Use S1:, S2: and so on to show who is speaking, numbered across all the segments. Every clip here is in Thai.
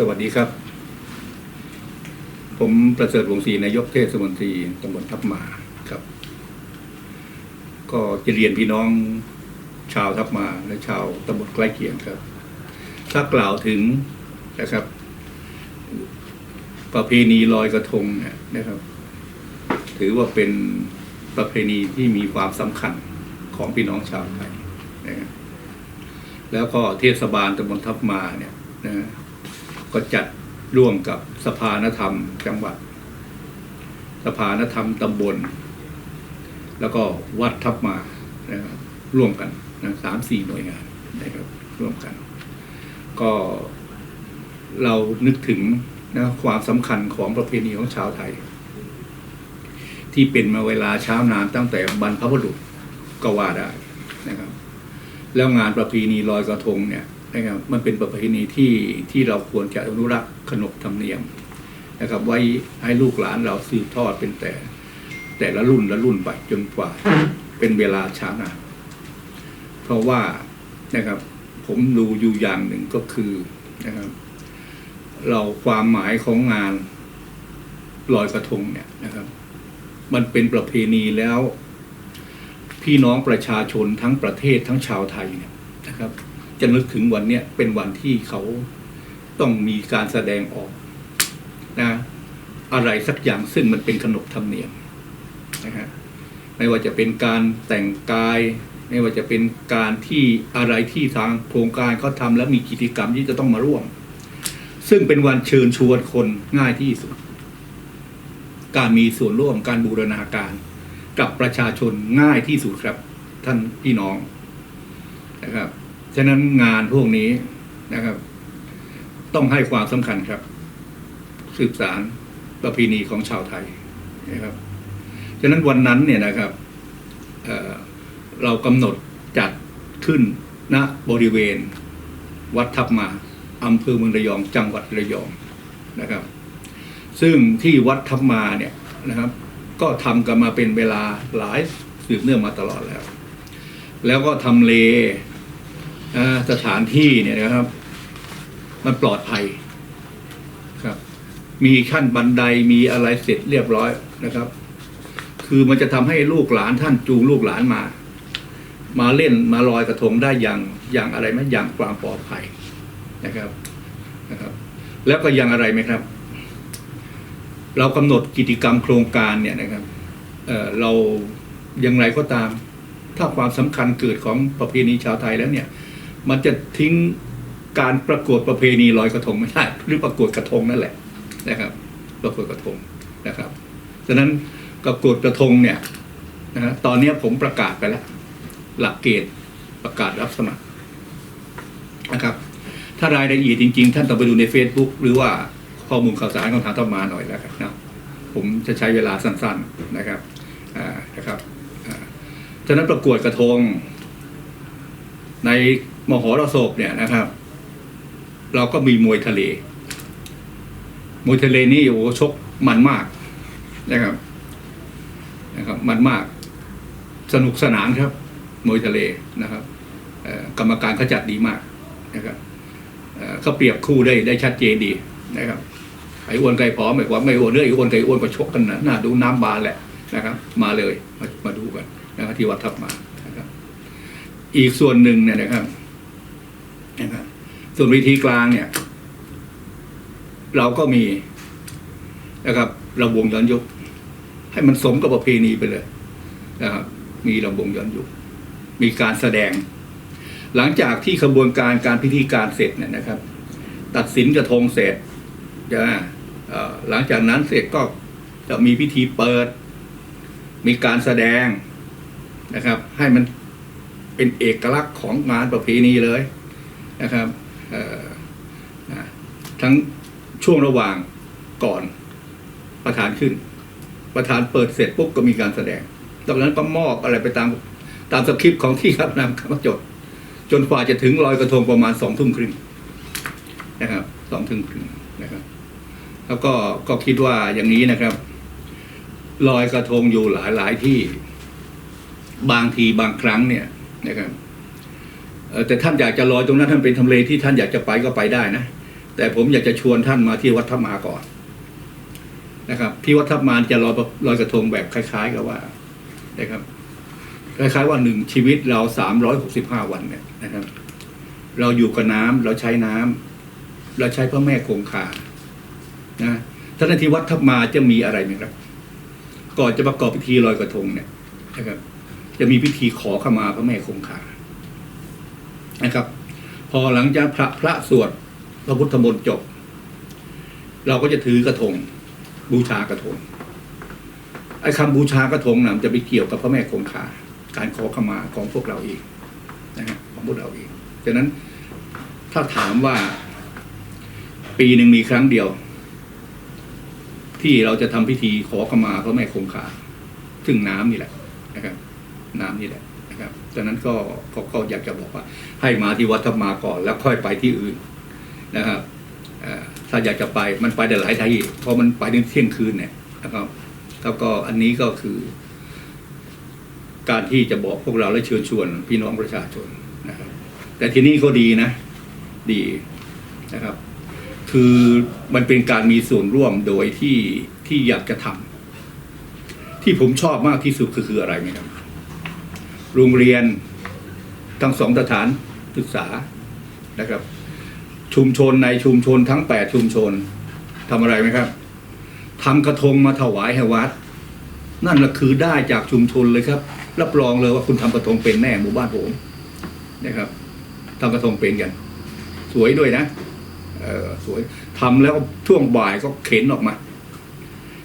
S1: สวัสดีครับ ผมประเสริฐวงศ์ศรีนายกเทศมนตรีตำบลทับมาครับ ก็จะเรียนพี่น้องชาวทับมาและชาวตำบลใกล้เคียงครับ ถ้ากล่าวถึงนะครับ ประเพณีลอยกระทงเนี่ยนะครับ ถือว่าเป็นประเพณีที่มีความสำคัญของพี่น้องชาวไทยนะแล้วก็เทศบาลตำบลทับมาเนี่ยนะฮะ ก็จัดร่วมกับสภานธรรมจังหวัด สภานธรรมตำบล แล้วก็วัดทับมานะครับร่วมกันนะสามสี่หน่วยงานนะครับร่วมกัน ก็เรานึกถึงนะความสำคัญของประเพณีของชาวไทย ที่เป็นมาเวลาเช้านานตั้งแต่บรรพบุรุษก็ว่าได้นะครับ แล้วงานประเพณีลอยกระทงเนี่ย นะครับมันเป็นประเพณีที่ที่เราควรจะอนุรักษ์ขนบธรรมเนียมนะครับไว้ให้ลูกหลานเราสืบทอดเป็นแต่ แต่ละรุ่นละรุ่นไปจนกว่า เป็นเวลาช้านานเพราะว่านะครับผมดูอยู่อย่างหนึ่งก็คือนะครับ เราความหมายของงานลอยกระทงเนี่ยนะครับ มันเป็นประเพณีแล้ว พี่น้องประชาชนทั้งประเทศทั้งชาวไทยเนี่ยนะครับ จะนึกถึงวันเนี้ยเป็นวันที่เขาต้องมีการแสดงออกนะอะไรสักอย่างซึ่งมันเป็นขนบธรรมเนียมนะฮะไม่ว่าจะเป็นการแต่งกาย ไม่ว่าจะเป็นการที่อะไรที่ทางโครงการเขาทำแล้วมีกิจกรรมที่จะต้องมาร่วม ซึ่งเป็นวันเชิญชวนคนง่ายที่สุด การมีส่วนร่วมการบูรณาการ กับประชาชนง่ายที่สุดครับ ท่านพี่น้องนะครับ ฉะนั้นงานพวกนี้นะครับ ต้องให้ความสำคัญครับ สืบสารประเพณีของชาวไทยนะครับ ฉะนั้นวันนั้นเนี่ยนะครับเเรากำหนดจัดขึ้นณบริเวณ วัดทับมาอำเภอเมืองระยองจังหวัดระยองนะครับ ซึ่งที่วัดทับมาเนี่ยนะครับ ก็ทำกันมาเป็นเวลาหลายสืบเนื่องมาตลอดแล้ว แล้วก็ทำเล สถานที่เนี่ยนะครับ มันปลอดภัยครับ มีขั้นบันไดมีอะไรเสร็จเรียบร้อยนะครับ คือมันจะทำให้ลูกหลานท่านจูงลูกหลานมา มาเล่นมาลอยกระทงได้อย่างอย่างอะไรไหมอย่างความปลอดภัยนะครับนะครับ แล้วก็ยังอะไรไหมครับ เรากำหนดกิจกรรมโครงการเนี่ยนะครับเอ่อเราอย่างไรก็ตาม ถ้าความสำคัญเกิดของประเพณีชาวไทยแล้วเนี่ย มันจะทิ้งการประกวดประเพณีลอยกระทงไม่ได้หรือประกวดกระทงนั่นแหละนะครับ ประกวดกระทงนะครับฉะนั้นประกวดกระทงเนี่ยนะฮะตอนนี้ผมประกาศไปแล้ว หลักเกณฑ์ประกาศรับสมัครนะครับ ถ้ารายละเอียดจริง ๆ ท่านต้องไปดูใน Facebook หรือว่าข้อมูลข่าวสารของทางธรรมาหน่อยแล้วกันนะผมจะใช้เวลาสั้น ๆนะครับนะครับฉะนั้นประกวดกระทงใน มหรสพเนี่ยนะครับ เราก็มีมวยทะเล มวยทะเลนี่โอ้ชกมันมากนะครับนะครับ มันมาก สนุกสนานครับ มวยทะเลนะครับกรรมการเขาจัดดีมากนะครับเขาเปรียบคู่ได้ได้ชัดเจนดีนะครับไอ้อ้วนไก่ผอมไอ้ความไม่อ้วนเนื้อไอ้วนไก่อ้วนก็ชกกันนะน่าดูน้ำบานแหละนะครับ มาเลยมามาดูกันนะครับที่วัดทับมานะครับ อีกส่วนหนึ่งเนี่ยนะครับ นะครับส่วนวิธีกลางเนี่ย เราก็มีนะครับระวงย้อนยุคให้มันสมกับประเพณีไปเลยนะครับมีระวงย้อนยุคมีการแสดง หลังจากที่ขบวนการการพิธีการเสร็จเนี่ยนะครับ ตัดสินกระทงเสร็จจะหลังจากนั้นเสร็จก็จะมีพิธีเปิด มีการแสดงนะครับ ให้มันเป็นเอกลักษณ์ของงานประเพณีเลย นะครับทั้งช่วงระหว่างก่อนประธานขึ้น ประธานเปิดเสร็จปุ๊บก็มีการแสดงตอนนั้นก็มอบอะไรไปตามตามสคริปต์ของที่ครับนำมาจด จนกว่าจะถึงลอยกระทงประมาณสองทุ่มครึ่งนะครับสองทุ่มครึ่งนะครับ แล้วก็ก็คิดว่าอย่างนี้นะครับลอยกระทงอยู่หลายหลายที่ บางทีบางครั้งเนี่ยนะครับ แต่ท่านอยากจะลอยตรงนั้นท่านเป็นทำเลที่ท่านอยากจะไปก็ไปได้นะ แต่ผมอยากจะชวนท่านมาที่วัดธรรมาก่อนนะครับ ที่วัดธรรมานจะลอยลอยกระทงแบบคล้าย ๆ กับว่านะครับคล้ายๆว่าหนึ่งชีวิตเราสามร้อยหกสิบห้าวันเนี่ยนะครับ เราอยู่กับน้ำเราใช้น้ำเราใช้พระแม่คงคานะท่านที่วัดธรรมาจะมีอะไรไหมครับ ก่อนจะประกอบพิธีลอยกระทงเนี่ยนะครับ จะมีพิธีขอขมาพระแม่คงคา นะครับ พอหลังจากพระพระสวดพระพุทธมนต์จบ เราก็จะถือกระทงบูชากระทงไอ้คำบูชากระทงนะมันจะไปเกี่ยวกับพระแม่คงคาการขอขมาของพวกเราเองนะฮะของพวกเราเองดังนั้นถ้าถามว่า ปีหนึ่งมีครั้งเดียว ที่เราจะทำพิธีขอขมาพระแม่คงคาซึ่งน้ำนี่แหละนะครับ น้ำนี่แหละ นะครับดังนั้นก็ก็อยากจะบอกว่า ให้มาที่วัดธรรมาก่อนแล้วค่อยไปที่อื่นนะครับถ้าอยากจะไปมันไปได้หลายที่เพราะมันไปถึงเที่ยงคืนเนี่ยนะครับแล้วก็อันนี้ก็คือ การที่จะบอกพวกเราและเชิญชวนพี่น้องประชาชนนะครับ แต่ที่นี่ก็ดีนะ ดีนะครับ คือมันเป็นการมีส่วนร่วมโดยที่ที่อยากจะทำที่ผมชอบมากที่สุดคือคืออะไรไหมครับ โรงเรียนทั้งสองสถานศึกษานะครับ ชุมชนในชุมชนทั้งแปดชุมชนทำอะไรไหมครับทำกระทงมาถวายให้วัด นั่นแหละคือได้จากชุมชนเลยครับ รับรองเลยว่าคุณทำกระทงเป็นแน่หมู่บ้านผมนะครับทำกระทงเป็นกัน สวยด้วยนะเออสวยทำแล้วช่วงบ่ายก็เข็นออกมา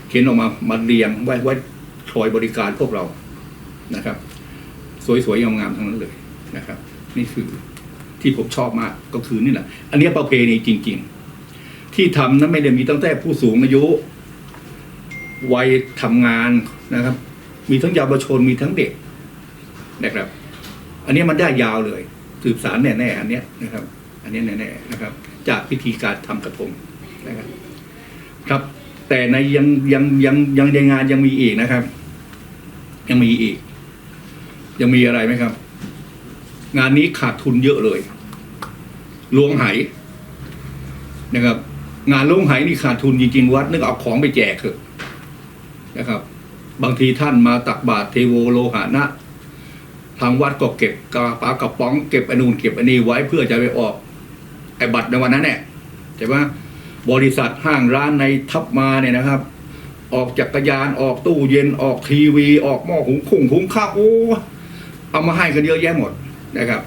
S1: เข็นออกมามาเรียงไว้ไว้คอยบริการพวกเรานะครับ สวยๆงามๆทั้งนั้นเลยนะครับ นี่คือที่ผมชอบมากก็คือนี่แหละ อันนี้ประเพณีจริง ๆ ที่ทำนั้นไม่ได้มีตั้งแต่ผู้สูงอายุวัยทำงานนะครับ มีทั้งเยาวชนมีทั้งเด็กนะครับ อันนี้มันได้ยาวเลย สืบสารแน่ๆอันเนี้ยนะครับ อันนี้แน่ๆนะครับ จากพิธีการทำกระทงนะครับ ครับ แต่ในยังยังยังยังในงานยังมีอีกนะครับ ยังมีอีก ยังมีอะไรไหมครับ งานนี้ขาดทุนเยอะเลยลวงไหนะครับ งานลวงไหนี่ขาดทุนจริงๆวัดนึกเอาของไปแจกเถอะนะครับ บางทีท่านมาตักบาตรเทโวโลหะนะทางวัดก็เก็บกระปากระป๋องเก็บอนนูนเก็บอันนี้ไว้เพื่อจะไปออกไอ้บัตรในวันนั้นเนี่ยใช่ไหมบริษัทห้างร้านในทับมาเนี่ยนะครับ ออกจักรยานออกตู้เย็นออกทีวี ออกหม้อหุงข้งหุงข้าวโอ้ เอามาให้กันเยอะแยะหมดนะครับ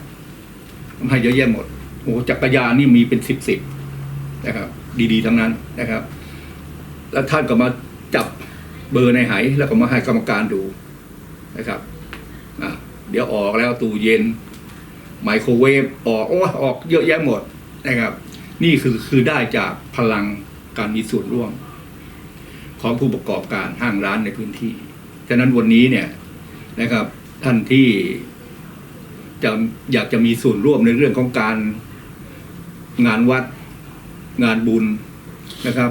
S1: มาให้เยอะแยะหมดโอ้จักรยานนี่มีเป็นสิบสิบนะครับ ดีๆทั้งนั้นนะครับ แล้วท่านก็มาจับเบอร์ในไหแล้วก็มาให้กรรมการดูนะครับเดี๋ยวออกแล้วตู้เย็น ไมโครเวฟออกโอ้ออกเยอะแยะหมดนะครับ นี่คือคือได้จากพลังการมีส่วนร่วม ของผู้ประกอบการห้างร้านในพื้นที่ ฉะนั้นวันนี้เนี่ยนะครับ ท่านที่จะอยากจะมีส่วนร่วมในเรื่องของการงานวัดงานบุญนะครับ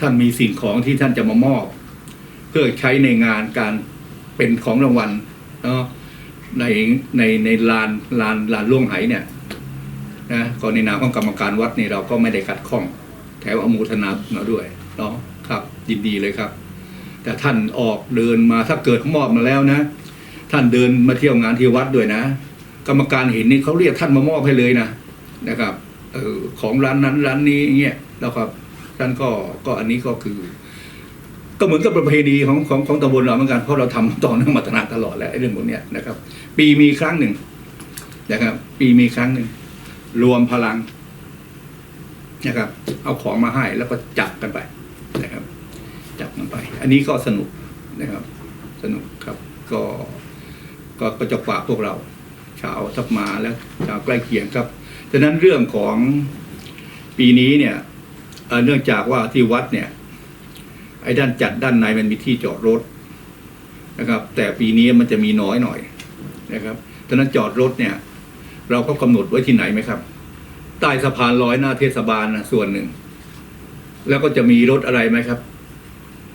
S1: ท่านมีสิ่งของที่ท่านจะมามอบ เพื่อใช้ในงานการเป็นของรางวัลเนาะในในในลานลานลานล่วงไหเนี่ยนะก็ในนามของกรรมการวัดนี่เราก็ไม่ได้ขัดข้อง แถวอนุโมูทนาเราด้วยเนาะครับยินดีเลยครับ แต่ท่านออกเดินมาถ้าเกิดขามอบมาแล้วนะ ท่านเดินมาเที่ยวงานที่วัดด้วยนะ กรรมการเห็นนี่เขาเรียกท่านมามอบให้เลยนะนะครับออของร้านนั้นร้านนี้เงี้ยแล้วครับท่านก็ก็อันนี้ก็คือ ก็เหมือนกับประเพณีของของของตำบลเราเหมือนกันเพราะเราทำต่อเนื่องมาตนาตลอดแล้วเรื่องพวกเนี้ยนะครับ ปีมีครั้งหนึ่งนะครับ ปีมีครั้งหนึ่งรวมพลังนะครับ เอาของมาให้แล้วก็จับกันไปนะครับ จับกันไป อันนี้ก็สนุกนะครับ สนุกครับก็ ก็ก็จะฝากพวกเราชาวทับมาและชาวใกล้เคียงครับฉะนั้นเรื่องของปีนี้เนี่ยเเนื่องจากว่าที่วัดเนี่ยไอ้ด้านจัดด้านในมันมีที่จอดรถนะครับ แต่ปีนี้มันจะมีน้อยหน่อยนะครับฉะนั้นจอดรถเนี่ย เราก็กำหนดไว้ที่ไหนไหมครับใต้สะพานลอยหน้าเทศบาลนะส่วนหนึ่ง แล้วก็จะมีรถอะไรไหมครับ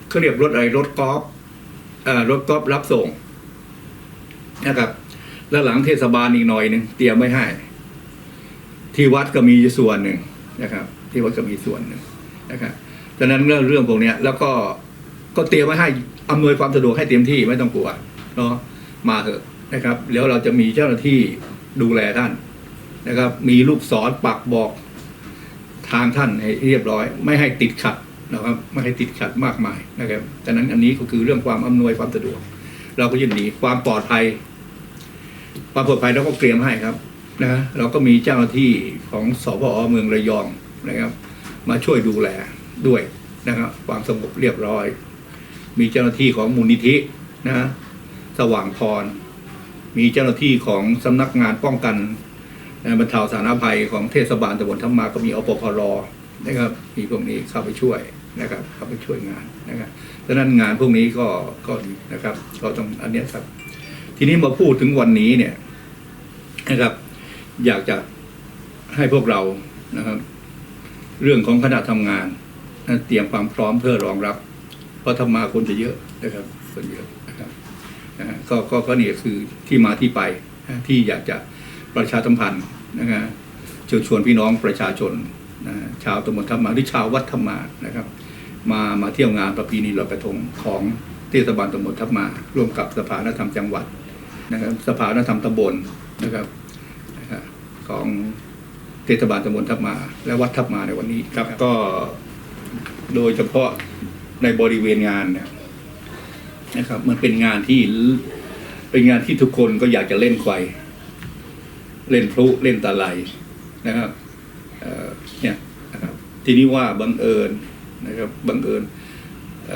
S1: เขาเรียกรถอะไรรถกอล์ฟรถกอล์ฟรับส่ง นะครับ แล้วหลังเทศบาลอีกหน่อยหนึ่งเตรียมไว้ให้ ที่วัดก็มีส่วนหนึ่งนะครับ ที่วัดก็มีส่วนหนึ่งนะครับฉะนั้นเรื่องเรื่องพวกนี้แล้วก็ก็เตรียมไว้ให้อำนวยความสะดวกให้เต็มที่ไม่ต้องกลัวเนาะมาเถอะนะครับแล้วเราจะมีเจ้าหน้าที่ดูแลท่านนะครับ มีลูกศรปักบอกทางท่านให้เรียบร้อย ไม่ให้ติดขัดนะครับไม่ให้ติดขัดมากมายนะครับฉะนั้นอันนี้ก็คือเรื่องความอำนวยความสะดวก เราก็ยินดีความปลอดภัย ความปลอดภัยเราก็เตรียมให้ครับนะเราก็มีเจ้าหน้าที่ของสพอเมืองระยองนะครับ มาช่วยดูแลด้วยนะครับ ความสงบเรียบร้อย มีเจ้าหน้าที่ของมูลนิธินะสว่างพร มีเจ้าหน้าที่ของสำนักงานป้องกันบรรเทาสาธารณภัยของเทศบาลตำบลธรรมาก็มีอปพรนะครับ มีพวกนี้เข้าไปช่วยนะครับ เข้าไปช่วยงานนะครับ ดังนั้นงานพวกนี้ก็ก็ดีนะครับ ก็ต้องอันนี้ครับ ทีนี้มาพูดถึงวันนี้เนี่ยนะครับ อยากจะให้พวกเรานะครับ เรื่องของคณะทำงานนะเตรียมความพร้อมเพื่อรองรับ เพราะธรรมาคนจะเยอะนะครับคนเยอะนะครับนะก็ก็ก็นี่คือที่มาที่ไปที่อยากจะประชาสัมพันธ์นะฮะเชิญชวนพี่น้องประชาชนนะฮะชาวตำบลธรรมาหรือชาววัดธรรมานะครับ มามาเที่ยวงานประเพณีลอยกระทงของเทศบาลตำบลทับมา ร่วมกับสภาวัฒนธรรมจังหวัดนะครับสภาวัฒนธรรมตำบลนะครับนะครับของเทศบาลตำบลทับมา และวัดทับมาในวันนี้ครับก็โดยเฉพาะในบริเวณงานเนี่ยนะครับ มันเป็นงานที่เป็นงานที่ทุกคนก็อยากจะเล่นไฟเล่นพลุเล่นตะไลนะครับเอ่อเนี่ยนะครับทีนี้ว่าบังเอิญ นะครับบังเอิญเ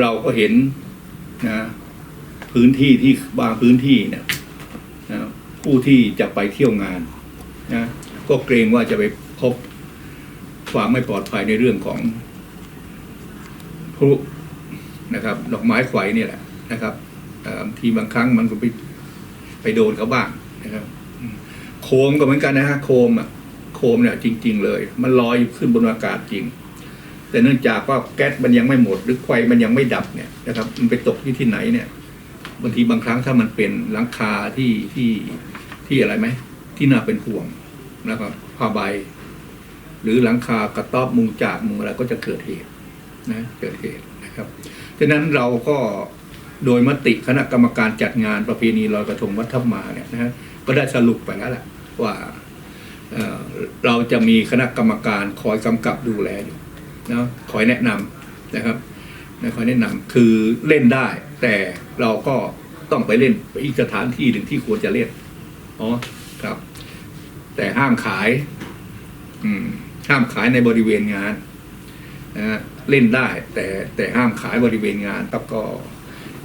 S1: เราก็เห็นนะพื้นที่ที่บางพื้นที่เนี่ยนะผู้ที่จะไปเที่ยวงานนะก็เกรงว่าจะไปพบความไม่ปลอดภัยในเรื่องของพลุนะครับดอกไม้ไฟเนี่ยแหละนะครับเอ่บางทีบางครั้งมันก็ไปไปโดนเขาบ้างนะครับ โคมก็เหมือนกันนะฮะโคมอะโคมเนี่ยจริง ๆ เลย มันลอยขึ้นบนอากาศจริง แต่เนื่องจากว่าแก๊สมันยังไม่หมด หรือไฟมันยังไม่ดับเนี่ยนะครับมันไปตกที่ที่ไหนเนี่ยบางทีบางครั้งถ้ามันเป็นหลังคาที่ที่ที่อะไรไหมที่น่าเป็นห่วงนะครับผ้าใบ หรือหลังคากระต๊อบมุงจากมุงอะไรก็จะเกิดเหตุนะเกิดเหตุนะครับฉะนั้นเราก็โดยมติคณะกรรมการจัดงานประเพณีลอยกระทงวัดทับมาเนี่ยนะฮะก็ได้สรุปไปแล้วแหละว่าเเราจะมีคณะกรรมการคอยกำกับดูแลอยู่ นะคอยแนะนำนะครับนะคอยแนะนำคือเล่นได้ แต่เราก็ต้องไปเล่นไปอีกสถานที่หนึ่งที่ควรจะเล่นอ๋อครับ แต่ห้ามขาย อืม ห้ามขายในบริเวณงานนะฮะเล่นได้ แต่แต่ห้ามขายบริเวณงานครับก็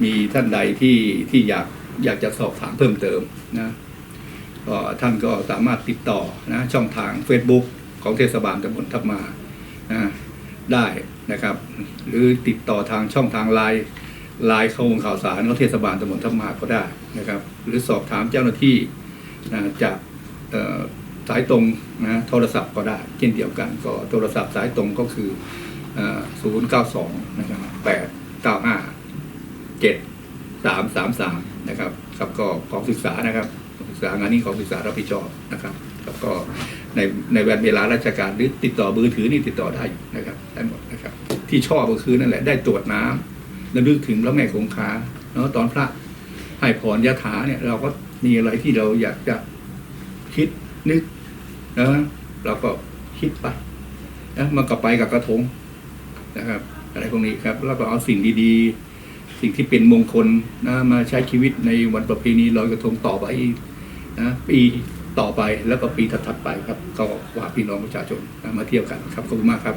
S1: มีท่านใดที่ที่อยากอยากจะสอบถามเพิ่มเติมนะก็ท่านก็สามารถติดต่อนะช่องทาง Facebook ของเทศบาลตำบลทับมาอ่า ได้นะครับ หรือติดต่อทางช่องทางไลน์ไลน์ข้อมูลข่าวสารของเทศบาลตำบลทับมาก็ได้นะครับ หรือสอบถามเจ้าหน้าที่นะจากสายตรงนะโทรศัพท์ก็ได้เช่นเดียวกัน ก็โทรศัพท์สายตรงก็คือศูนย์เก้าสองนะครับแปดเก้าห้าเจ็ดสามสามสามนะครับครับก็ของศึกษานะครับ ษางานนี้ของศึกษารับผิดชอบนะครับแล้วก็ในในวันเวลาราชการหรือติดต่อมือถือนี่ติดต่อได้นะครับได้หมดนะครับ ที่ชอบก็คือนั่นแหละได้ตรวจน้ำแล้วนึกถึงพระแม่คงคาเนาะตอนพระให้พรยะถาเนี่ย เราก็มีอะไรที่เราอยากจะคิดนึกนะเราก็คิดไปนะมันก็ไปกับกระทงนะครับ อะไรพวกนี้ครับ แล้วก็เอาสิ่งดีๆ สิ่งที่เป็นมงคลนะมาใช้ชีวิตในวันประเพณีลอยกระทงต่อไป นะปีต่อไปแล้วก็ปีถัดๆไปครับ ก็ว่าพี่น้องประชาชนมาเที่ยวกันครับขอบคุณมากครับ